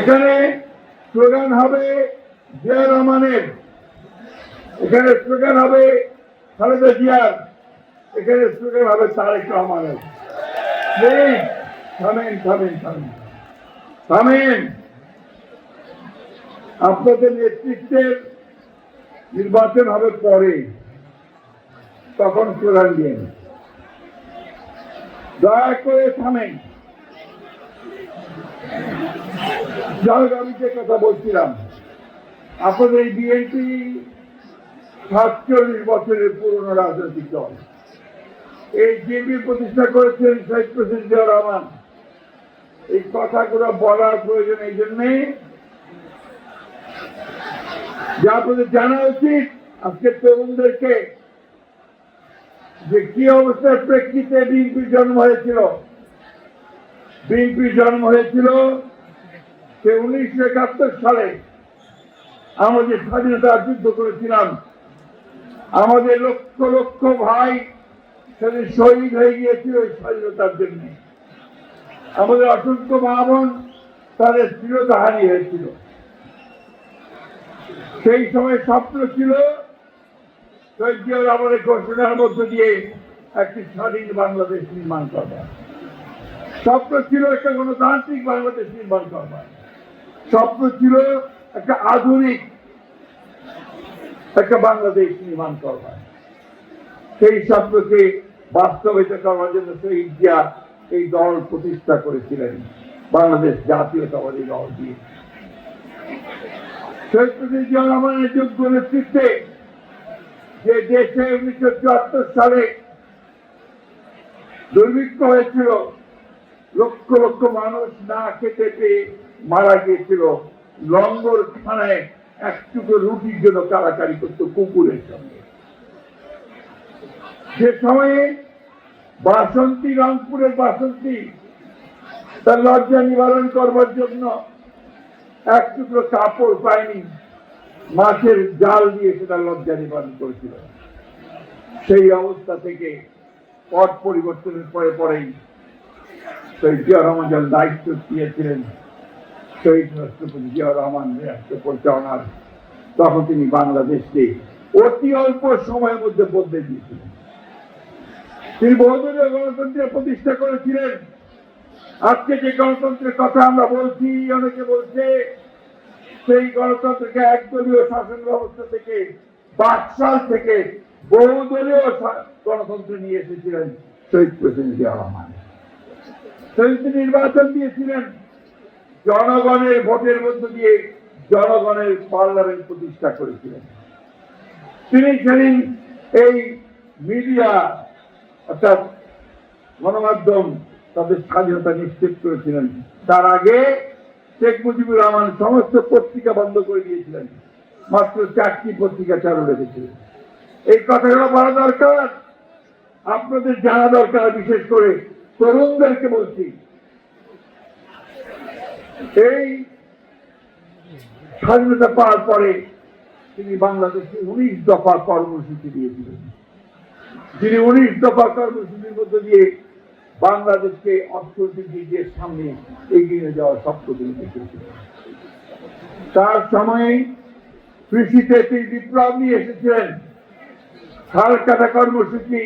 এখানে স্লোগান হবে জিয়া রহমানের। এখানে স্লোগান হবে খালেদা জিয়ার। এখানে স্লোগান হবে তারেক রহমানের। থামেন থামেন থামেন। থামেন। আপনাদের নেতৃত্বের নির্বাচন হবে পরে। তখন স্লোগান দিয়ে দয়া করে থামেন। যাই আমি যে কথা বলছিলাম আপনাদের এই বিএনপি সাতচল্লিশ বছরের পুরনো রাজনৈতিক দল। এই বিএনপি প্রতিষ্ঠা করেছেন শহীদ প্রেসিডেন্ট জিয়া রহমান। এই কথাগুলো বলার প্রয়োজন এই জন্যে, যে আপনাদের জানা উচিত আজকে তরুণদেরকে যে কি অবস্থার প্রেক্ষিতে বিএনপির জন্ম হয়েছিল। বিএনপির জন্ম হয়েছিল সে উনিশশো একাত্তর সালে আমাদের স্বাধীনতার যুদ্ধ করেছিলাম, আমাদের লক্ষ লক্ষ ভাই সেদিন শহীদ হয়ে গিয়েছিল এই স্বাধীনতার জন্য। আমাদের অসংখ্য মা বোন তাদের চিরতাহানি হয়েছিল। সেই সময় স্বপ্ন ছিল শহীদ আমাদের ঘোষণার মধ্য দিয়ে একটি স্বাধীন বাংলাদেশ নির্মাণ করবার স্বপ্ন ছিল একটা গণতান্ত্রিক বাংলাদেশ নির্মাণ করবার স্বপ্ন ছিল একটা আধুনিক, একটা বাংলাদেশ নির্মাণ করবার। সেই স্বপ্নকে বাস্তবায়িত করার জন্য শহীদ জিয়া এই দল প্রতিষ্ঠা করেছিলেন, বাংলাদেশ জাতীয়তাবাদী দল দিয়ে। শহীদ রহমানের যোগ্য নেতৃত্বে যে দেশে উনিশশো চুয়াত্তর সালে দুর্ভিক্ষ হয়েছিল, লক্ষ লক্ষ মানুষ না খেতে পেয়ে মারা গিয়েছিল লঙ্গর খানায় এক টুকরো রুটির জন্য কারাকারি করতো কুকুরের সঙ্গে। সে সময়ে বাসন্তী, রংপুরের বাসন্তী, তার লজ্জা নিবারণ করবার জন্য এক টুকরো কাপড় পায়নি, মাছের জাল দিয়ে সেটা লজ্জা নিবারণ করেছিল। সেই অবস্থা থেকে পট পরিবর্তনের পরে পরেই শহীদ জিয়া রহমান দায়িত্ব দিয়েছিলেন শহীদ রাষ্ট্রপতি জিয়া রহমান রাষ্ট্র পরিচালনার তখন তিনি বাংলাদেশকে অতি অল্প সময়ের মধ্যে বদলে দিয়েছিলেন তিনি বহুদলীয় গণতন্ত্রের প্রতিষ্ঠা করেছিলেন আজকে যে গণতন্ত্রের কথা আমরা বলছি অনেকে বলছে সেই গণতন্ত্রকে একদলীয় শাসন ব্যবস্থা থেকে বাকশাল থেকে বহুদলীয় গণতন্ত্র নিয়ে এসেছিলেন শহীদ প্রেসিডেন্ট জিয়া রহমান। শহীদ নির্বাচন দিয়েছিলেন জনগণের ভোটের মধ্য দিয়ে জনগণের পার্লামেন্ট প্রতিষ্ঠা করেছিলেন। তিনি সেদিন এই মিডিয়া অর্থাৎ গণমাধ্যম তাদের স্বাধীনতা নিশ্চিত করেছিলেন। তার আগে শেখ মুজিবুর রহমান সমস্ত পত্রিকা বন্ধ করে দিয়েছিলেন। মাত্র চারটি পত্রিকা চালু রেখেছিলেন এই কথাগুলো বলা দরকার। আপনাদের জানা দরকার বিশেষ করে তরুণদেরকে বলছি। এই স্বাধীনতা পাওয়ার পরে তিনি বাংলাদেশে উনিশ দফা কর্মসূচি দিয়েছিলেন। যিনি উনিশ দফা কর্মসূচির মধ্য দিয়ে বাংলাদেশকে অর্থনৈতিক দিয়ে সামনে এগিয়ে যাওয়ার স্বপ্ন তিনি দেখেছিলেন। তার সময়ে কৃষিতে তিনি বিপ্লব নিয়ে এসেছিলেন। সার কাটা কর্মসূচি